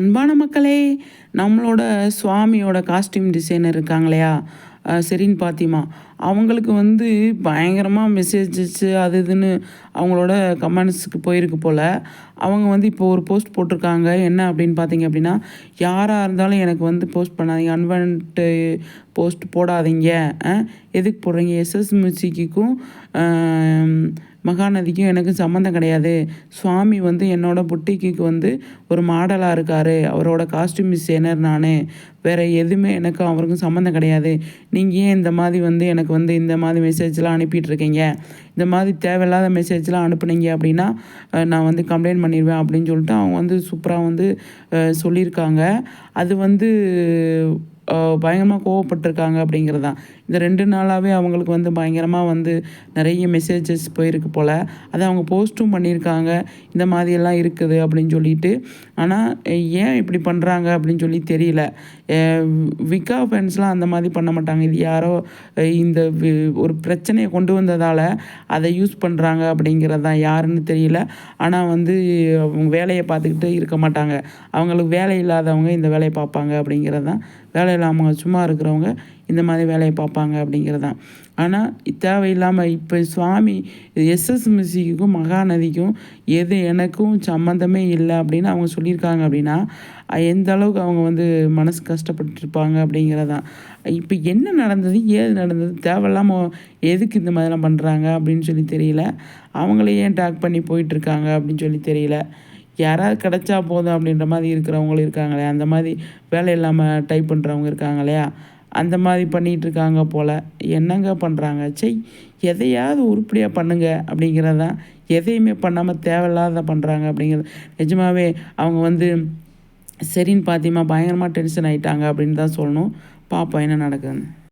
அன்பான மக்களே நம்மளோட சுவாமியோட காஸ்டியூம் டிசைனர் இருக்காங்க இல்லையா செரின் பாத்திமா. அவங்களுக்கு வந்து பயங்கரமாக மெசேஜஸ் அது இதுன்னு அவங்களோட கமெண்ட்ஸுக்கு போயிருக்கு போல். அவங்க வந்து இப்போ ஒரு போஸ்ட் போட்டிருக்காங்க. என்ன அப்படின்னு பார்த்தீங்க அப்படின்னா யாராக இருந்தாலும் எனக்கு வந்து போஸ்ட் பண்ணாதீங்க. அன்வன்ட்டு போஸ்ட் போடாதீங்க. எதுக்கு போடுறீங்க? எஸ்எஸ் மியூசிக்கும் மகாநதிக்கும் எனக்கு சம்மந்தம் கிடையாது. சுவாமி வந்து என்னோடய புட்டிக்கு வந்து ஒரு மாடலாக இருக்கார். அவரோட காஸ்டியூம் டிசைனர் நான். வேறு எதுவுமே எனக்கு அவருக்கும் சம்மந்தம் கிடையாது. நீங்கள் ஏன் இந்த மாதிரி வந்து எனக்கு வந்து இந்த மாதிரி மெசேஜ்லாம் அனுப்பிட்டுருக்கீங்க இந்த மாதிரி தேவையில்லாத மெசேஜ்லாம் அனுப்புனீங்க அப்படின்னா நான் வந்து கம்ப்ளைண்ட் பண்ணிடுவேன் அப்படின்னு சொல்லிட்டு அவங்க வந்து சூப்பராக வந்து சொல்லியிருக்காங்க. அது வந்து பயங்கரமாக கோவப்பட்டிருக்காங்க அப்படிங்கிறது தான் இந்த ரெண்டு நாளாகவே அவங்களுக்கு வந்து பயங்கரமாக வந்து நிறைய மெசேஜஸ் போயிருக்கு போல். அதை அவங்க போஸ்ட்டும் பண்ணியிருக்காங்க. இந்த மாதிரியெல்லாம் இருக்குது அப்படின்னு சொல்லிட்டு. ஆனால் ஏன் இப்படி பண்ணுறாங்க அப்படின்னு சொல்லி தெரியல. விக்கா ஃபேன்ஸ்லாம் அந்த மாதிரி பண்ண மாட்டாங்க. இது யாரோ இந்த ஒரு பிரச்சனையை கொண்டு வந்ததால் அதை யூஸ் பண்ணுறாங்க அப்படிங்கிறது தான் யாருன்னு தெரியல. ஆனால் வந்து அவங்க வேலையை பார்த்துக்கிட்டு இருக்க மாட்டாங்க. அவங்களுக்கு வேலை இல்லாதவங்க இந்த வேலையை பார்ப்பாங்க அப்படிங்கிறது தான் வேலை இல்லாமல் சும்மா இருக்கிறவங்க இந்த மாதிரி வேலையை பார்ப்பாங்க அப்படிங்கிறது தான். ஆனால் தேவையில்லாமல் இப்போ சுவாமி எஸ்எஸ் மியூசிக்கும் மகாநதிக்கும் எது எனக்கும் சம்மந்தமே இல்லை அப்படின்னு அவங்க சொல்லியிருக்காங்க அப்படின்னா எந்த அளவுக்கு அவங்க வந்து மனசு கஷ்டப்பட்டுருப்பாங்க அப்படிங்கிறதான் இப்போ என்ன நடந்தது ஏது நடந்தது தேவையில்லாமல் எதுக்கு இந்த மாதிரிலாம் பண்ணுறாங்க அப்படின்னு சொல்லி தெரியல. அவங்களே ஏன் டாக் பண்ணி போயிட்டுருக்காங்க அப்படின்னு சொல்லி தெரியல. யாராவது கிடச்சா போதும் அப்படின்ற மாதிரி இருக்கிறவங்களும் இருக்காங்களே அந்த மாதிரி வேலை இல்லாமல் டைப் பண்ணுறவங்க இருக்காங்க இல்லையா? அந்த மாதிரி பண்ணிகிட்டு இருக்காங்க போல். என்னங்க பண்ணுறாங்க சை எதையாவது உருப்படியாக பண்ணுங்க அப்படிங்கிறது தான் எதையுமே பண்ணாமல் தேவையில்லாத பண்ணுறாங்க அப்படிங்கிறது. நிஜமாகவே அவங்க வந்து சரின்னு பார்த்தீமா பயங்கரமாக டென்ஷன் ஆகிட்டாங்க அப்படின்னு தான் சொல்லணும். பார்ப்போம் என்ன நடக்குதுன்னு.